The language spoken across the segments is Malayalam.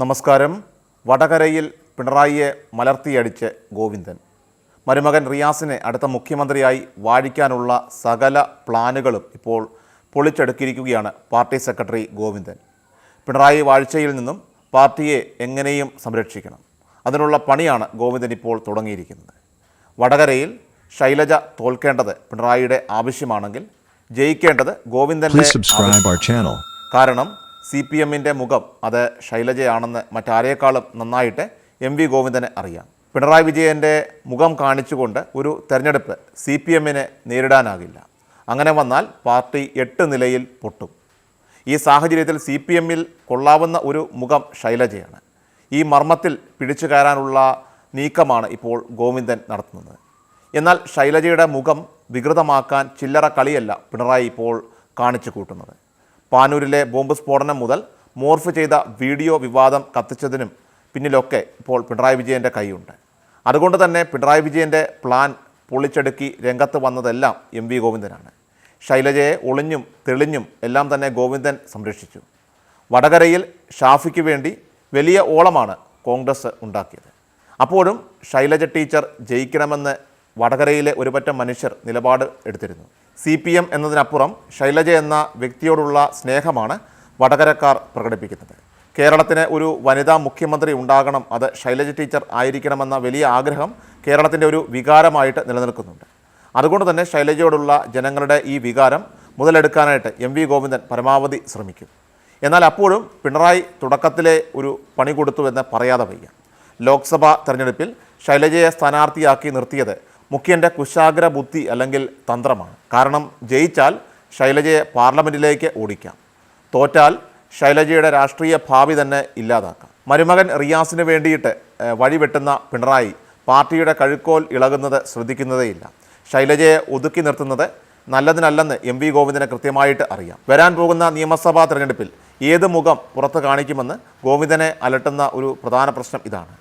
നമസ്കാരം. വടകരയിൽ പിണറായിയെ മലർത്തിയടിച്ച് ഗോവിന്ദൻ. മരുമകൻ റിയാസിനെ അടുത്ത മുഖ്യമന്ത്രിയായി വാഴിക്കാനുള്ള സകല പ്ലാനുകളും ഇപ്പോൾ പൊളിച്ചെടുക്കിയിരിക്കുകയാണ് പാർട്ടി സെക്രട്ടറി ഗോവിന്ദൻ. പിണറായി വാഴ്ചയിൽ നിന്നും പാർട്ടിയെ എങ്ങനെയും സംരക്ഷിക്കണം. അതിനുള്ള പണിയാണ് ഗോവിന്ദൻ ഇപ്പോൾ തുടങ്ങിയിരിക്കുന്നത്. വടകരയിൽ ശൈലജ തോൽക്കേണ്ടത് പിണറായിയുടെ ആവശ്യമാണെങ്കിൽ ജയിക്കേണ്ടത് ഗോവിന്ദന്റെ. കാരണം സി പി എമ്മിന്റെ മുഖം അത് ശൈലജയാണെന്ന് മറ്റാരേക്കാളും നന്നായിട്ട് എം വി ഗോവിന്ദന് അറിയാം. പിണറായി വിജയന്റെ മുഖം കാണിച്ചുകൊണ്ട് ഒരു തെരഞ്ഞെടുപ്പ് സി പി എമ്മിനെ നേരിടാനാകില്ല. അങ്ങനെ വന്നാൽ പാർട്ടി എട്ട് നിലയിൽ പൊട്ടും. ഈ സാഹചര്യത്തിൽ സി പി എമ്മിൽ കൊള്ളാവുന്ന ഒരു മുഖം ശൈലജയാണ്. ഈ മർമ്മത്തിൽ പിടിച്ചു കയറാനുള്ള നീക്കമാണ് ഇപ്പോൾ ഗോവിന്ദൻ നടത്തുന്നത്. എന്നാൽ ശൈലജയുടെ മുഖം വികൃതമാക്കാൻ ചില്ലറ കളിയല്ല പിണറായി ഇപ്പോൾ കാണിച്ചു കൂട്ടുന്നത്. പാനൂരിലെ ബോംബ് സ്ഫോടനം മുതൽ മോർഫ് ചെയ്ത വീഡിയോ വിവാദം കത്തിച്ചതിനും പിന്നിലൊക്കെ ഇപ്പോൾ പിണറായി വിജയന്റെ കൈയുണ്ട്. അതുകൊണ്ട് തന്നെ പിണറായി വിജയന്റെ പ്ലാൻ പൊളിച്ചെടുക്കി രംഗത്ത് വന്നതെല്ലാം എം വി ഗോവിന്ദനാണ്. ശൈലജയെ ഒളിഞ്ഞും തെളിഞ്ഞും എല്ലാം തന്നെ ഗോവിന്ദൻ സംരക്ഷിച്ചു. വടകരയിൽ ഷാഫിക്ക് വേണ്ടി വലിയ ഓളമാണ് കോൺഗ്രസ് ഉണ്ടാക്കിയത്. അപ്പോഴും ശൈലജ ടീച്ചർ ജയിക്കണമെന്ന് വടകരയിലെ ഒരുപറ്റം മനുഷ്യർ നിലപാട് എടുത്തിരുന്നു. സി പി എം എന്നതിനപ്പുറം ശൈലജ എന്ന വ്യക്തിയോടുള്ള സ്നേഹമാണ് വടകരക്കാർ പ്രകടിപ്പിക്കുന്നത്. കേരളത്തിന് ഒരു വനിതാ മുഖ്യമന്ത്രി ഉണ്ടാകണം അത് ശൈലജ ടീച്ചർ ആയിരിക്കണമെന്ന വലിയ ആഗ്രഹം കേരളത്തിന്റെ ഒരു വികാരമായിട്ട് നിലനിൽക്കുന്നുണ്ട്. അതുകൊണ്ട് തന്നെ ശൈലജയോടുള്ള ജനങ്ങളുടെ ഈ വികാരം മുതലെടുക്കാനായിട്ട് എം വി ഗോവിന്ദൻ പരമാവധി ശ്രമിക്കും. എന്നാൽ അപ്പോഴും പിണറായി തുടക്കത്തിലെ ഒരു പണി കൊടുത്തു എന്ന് പറയാതെ വയ്യ. ലോക്സഭാ തെരഞ്ഞെടുപ്പിൽ ശൈലജയെ സ്ഥാനാർത്ഥിയാക്കി നിർത്തിയത് മുഖ്യന്റെ കുശാഗ്ര ബുദ്ധി അല്ലെങ്കിൽ തന്ത്രമാണ്. കാരണം ജയിച്ചാൽ ശൈലജയെ പാർലമെന്റിലേക്ക് ഓടിക്കാം. തോറ്റാൽ ശൈലജയുടെ രാഷ്ട്രീയ ഭാവി തന്നെ ഇല്ലാതാക്കാം. മരുമകൻ റിയാസിന് വേണ്ടിയിട്ട് വഴിവെട്ടുന്ന പിണറായി പാർട്ടിയുടെ കഴുക്കോൽ ഇളകുന്നത് ശ്രദ്ധിക്കുന്നതേയില്ല. ശൈലജയെ ഒതുക്കി നിർത്തുന്നത് നല്ലതിനല്ലെന്ന് എം വി ഗോവിന്ദന് കൃത്യമായിട്ട് അറിയാം. വരാൻ പോകുന്ന നിയമസഭാ തെരഞ്ഞെടുപ്പിൽ ഏത് മുഖം പുറത്ത് കാണിക്കുമെന്ന് ഗോവിന്ദനെ അലട്ടുന്ന ഒരു പ്രധാന പ്രശ്നം ഇതാണ്.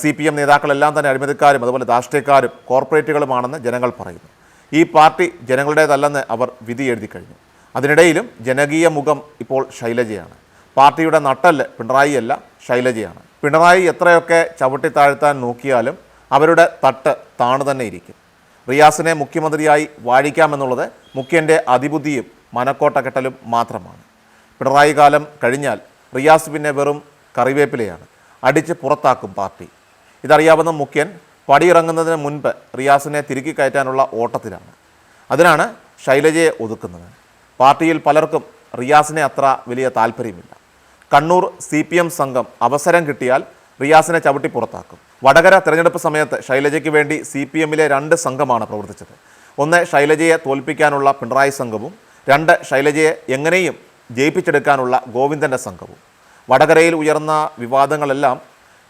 സി പി എം നേതാക്കളെല്ലാം തന്നെ അഴിമതിക്കാരും അതുപോലെ രാഷ്ട്രീയക്കാരും കോർപ്പറേറ്റുകളുമാണെന്ന് ജനങ്ങൾ പറയുന്നു. ഈ പാർട്ടി ജനങ്ങളുടേതല്ലെന്ന് അവർ വിധി എഴുതി കഴിഞ്ഞു. അതിനിടയിലും ജനകീയ മുഖം ഇപ്പോൾ ശൈലജയാണ്. പാർട്ടിയുടെ നട്ടൽ പിണറായിയല്ല ശൈലജയാണ്. പിണറായി എത്രയൊക്കെ ചവിട്ടി താഴ്ത്താൻ നോക്കിയാലും അവരുടെ തട്ട് താണു തന്നെ ഇരിക്കും. റിയാസിനെ മുഖ്യമന്ത്രിയായി വാഴിക്കാമെന്നുള്ളത് മുഖ്യന്റെ അതിബുദ്ധിയും മനക്കോട്ടക്കെട്ടലും മാത്രമാണ്. പിണറായി കാലം കഴിഞ്ഞാൽ റിയാസ് പിന്നെ വെറും കറിവേപ്പിലയാണ്. അടിച്ച് പുറത്താക്കും പാർട്ടി. ഇതറിയാവുന്ന മുഖ്യൻ പടിയിറങ്ങുന്നതിന് മുൻപ് റിയാസിനെ തിരുക്കി കയറ്റാനുള്ള ഓട്ടത്തിലാണ്. അതിനാണ് ശൈലജയെ ഒതുക്കുന്നത്. പാർട്ടിയിൽ പലർക്കും റിയാസിനെ അത്ര വലിയ താല്പര്യമില്ല. കണ്ണൂർ സി പി എം സംഘം അവസരം കിട്ടിയാൽ റിയാസിനെ ചവിട്ടി പുറത്താക്കും. വടകര തെരഞ്ഞെടുപ്പ് സമയത്ത് ശൈലജയ്ക്ക് വേണ്ടി സി പി എമ്മിലെ രണ്ട് സംഘമാണ് പ്രവർത്തിച്ചത്. ഒന്ന് ശൈലജയെ തോൽപ്പിക്കാനുള്ള പിണറായി സംഘവും രണ്ട് ശൈലജയെ എങ്ങനെയും ജയിപ്പിച്ചെടുക്കാനുള്ള ഗോവിന്ദന്റെ സംഘവും. വടകരയിൽ ഉയർന്ന വിവാദങ്ങളെല്ലാം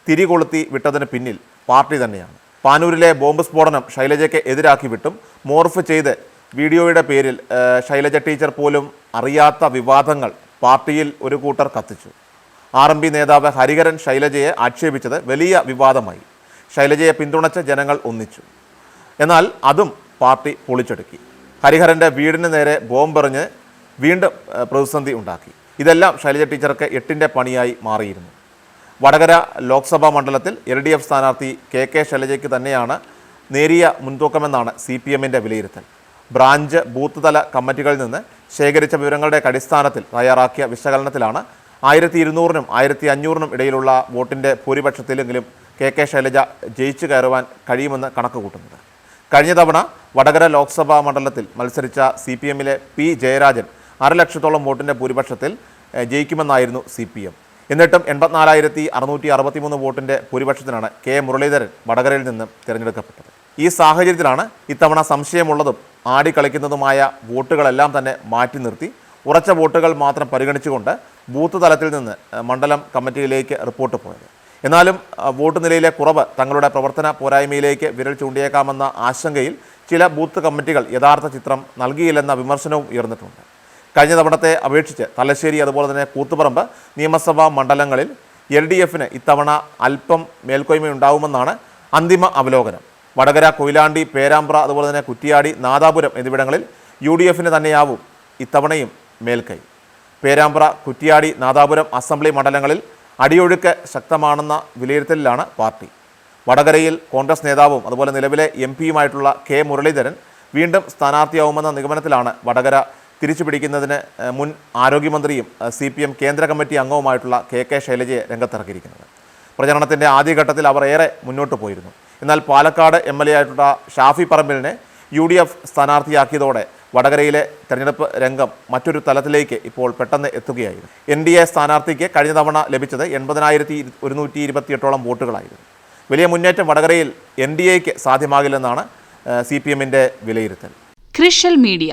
തിരികൊളുത്തി വിട്ടതിന് പിന്നിൽ പാർട്ടി തന്നെയാണ്. പാനൂരിലെ ബോംബ് സ്ഫോടനം ശൈലജയ്ക്ക് എതിരാക്കി വിട്ടും മോർഫ് ചെയ്ത് വീഡിയോയുടെ പേരിൽ ശൈലജ ടീച്ചർ പോലും അറിയാത്ത വിവാദങ്ങൾ പാർട്ടിയിൽ ഒരു കൂട്ടർ കത്തിച്ചു. ആർ എം പി നേതാവ് ഹരിഹരൻ ശൈലജയെ ആക്ഷേപിച്ചത് വലിയ വിവാദമായി. ശൈലജയെ പിന്തുണച്ച ജനങ്ങൾ ഒന്നിച്ചു. എന്നാൽ അതും പാർട്ടി പൊളിച്ചെടുക്കി. ഹരിഹരന്റെ വീടിന് നേരെ ബോംബെറിഞ്ഞ് വീണ്ടും പ്രതിസന്ധി ഉണ്ടാക്കി. ഇതെല്ലാം ശൈലജ ടീച്ചർക്ക് എട്ടിന്റെ പണിയായി മാറിയിരുന്നു. വടകര ലോക്സഭാ മണ്ഡലത്തിൽ എൽ ഡി എഫ് സ്ഥാനാർത്ഥി കെ കെ ശൈലജയ്ക്ക് തന്നെയാണ് നേരിയ മുൻതൂക്കമെന്നാണ് സി പി എമ്മിന്റെ വിലയിരുത്തൽ. ബ്രാഞ്ച് ബൂത്ത് തല കമ്മിറ്റികളിൽ നിന്ന് ശേഖരിച്ച വിവരങ്ങളുടെ അടിസ്ഥാനത്തിൽ തയ്യാറാക്കിയ വിശകലനത്തിലാണ് ആയിരത്തി ഇരുന്നൂറിനും ആയിരത്തി അഞ്ഞൂറിനും ഇടയിലുള്ള വോട്ടിന്റെ ഭൂരിപക്ഷത്തിലെങ്കിലും കെ കെ ശൈലജ ജയിച്ചു കയറുവാൻ കഴിയുമെന്ന് കണക്ക് കൂട്ടുന്നത് കഴിഞ്ഞ തവണ വടകര ലോക്സഭാ മണ്ഡലത്തിൽ മത്സരിച്ച സി പി എമ്മിലെ പി ജയരാജൻ ലക്ഷത്തോളം വോട്ടിന്റെ ഭൂരിപക്ഷത്തിൽ ജയിക്കുമെന്നായിരുന്നു സി പി എം. എന്നിട്ടും എൺപത്തിനാലായിരത്തി അറുന്നൂറ്റി അറുപത്തിമൂന്ന് വോട്ടിന്റെ ഭൂരിപക്ഷത്തിനാണ് കെ മുരളീധരൻ വടകരയിൽ നിന്ന് തിരഞ്ഞെടുക്കപ്പെട്ടത്. ഈ സാഹചര്യത്തിലാണ് ഇത്തവണ സംശയമുള്ളതും ആടിക്കളിക്കുന്നതുമായ വോട്ടുകളെല്ലാം തന്നെ മാറ്റി നിർത്തി ഉറച്ച വോട്ടുകൾ മാത്രം പരിഗണിച്ചുകൊണ്ട് ബൂത്ത് തലത്തിൽ നിന്ന് മണ്ഡലം കമ്മിറ്റിയിലേക്ക് റിപ്പോർട്ട് പോയത്. എന്നാലും വോട്ട് നിലയിലെ കുറവ് തങ്ങളുടെ പ്രവർത്തന പോരായ്മയിലേക്ക് വിരൽ ചൂണ്ടിയേക്കാമെന്ന ആശങ്കയിൽ ചില ബൂത്ത് കമ്മിറ്റികൾ യഥാർത്ഥ ചിത്രം നൽകിയില്ലെന്ന വിമർശനവും ഉയർന്നിട്ടുണ്ട്. കഴിഞ്ഞ തവണത്തെ അപേക്ഷിച്ച് തലശ്ശേരി അതുപോലെ തന്നെ കൂത്തുപറമ്പ് നിയമസഭാ മണ്ഡലങ്ങളിൽ എൽ ഡി എഫിന് ഇത്തവണ അല്പം മേൽക്കോയ്മയുണ്ടാവുമെന്നാണ് അന്തിമ അവലോകനം. വടകര കൊയിലാണ്ടി പേരാമ്പ്ര അതുപോലെ തന്നെ കുറ്റിയാടി നാദാപുരം എന്നിവിടങ്ങളിൽ യു ഡി എഫിന് തന്നെയാവും ഇത്തവണയും മേൽക്കൈ. പേരാമ്പ്ര കുറ്റിയാടി നാദാപുരം അസംബ്ലി മണ്ഡലങ്ങളിൽ അടിയൊഴുക്ക് ശക്തമാണെന്ന വിലയിരുത്തലിലാണ് പാർട്ടി. വടകരയിൽ കോൺഗ്രസ് നേതാവും അതുപോലെ നിലവിലെ എം പിയുമായിട്ടുള്ള കെ മുരളീധരൻ വീണ്ടും സ്ഥാനാർത്ഥിയാവുമെന്ന നിഗമനത്തിലാണ് വടകര തിരിച്ചുപിടിക്കുന്നതിന് പിടിക്കുന്നതിന് മുൻ ആരോഗ്യമന്ത്രിയും സി പി എം കേന്ദ്ര കമ്മിറ്റി അംഗവുമായിട്ടുള്ള കെ കെ ശൈലജയെ രംഗത്തിറക്കിയിരിക്കുന്നത്. പ്രചരണത്തിന്റെ ആദ്യഘട്ടത്തിൽ അവർ ഏറെ മുന്നോട്ട് പോയിരുന്നു. എന്നാൽ പാലക്കാട് എം എൽ എ ആയിട്ടുള്ള ഷാഫി പറമ്പിലിനെ യു ഡി എഫ് സ്ഥാനാർത്ഥിയാക്കിയതോടെ വടകരയിലെ തെരഞ്ഞെടുപ്പ് രംഗം മറ്റൊരു തലത്തിലേക്ക് ഇപ്പോൾ പെട്ടെന്ന് എത്തുകയായിരുന്നു. എൻ ഡി എ സ്ഥാനാർത്ഥിക്ക് കഴിഞ്ഞ തവണ ലഭിച്ചത് എൺപതിനായിരത്തി ഒരുന്നൂറ്റി ഇരുപത്തിയെട്ടോളം വോട്ടുകളായിരുന്നു. വലിയ മുന്നേറ്റം വടകരയിൽ എൻ ഡി എക്ക് സാധ്യമാകില്ലെന്നാണ് സി പി എമ്മിന്റെ വിലയിരുത്തൽ. ക്രിഷ്യൽ മീഡിയ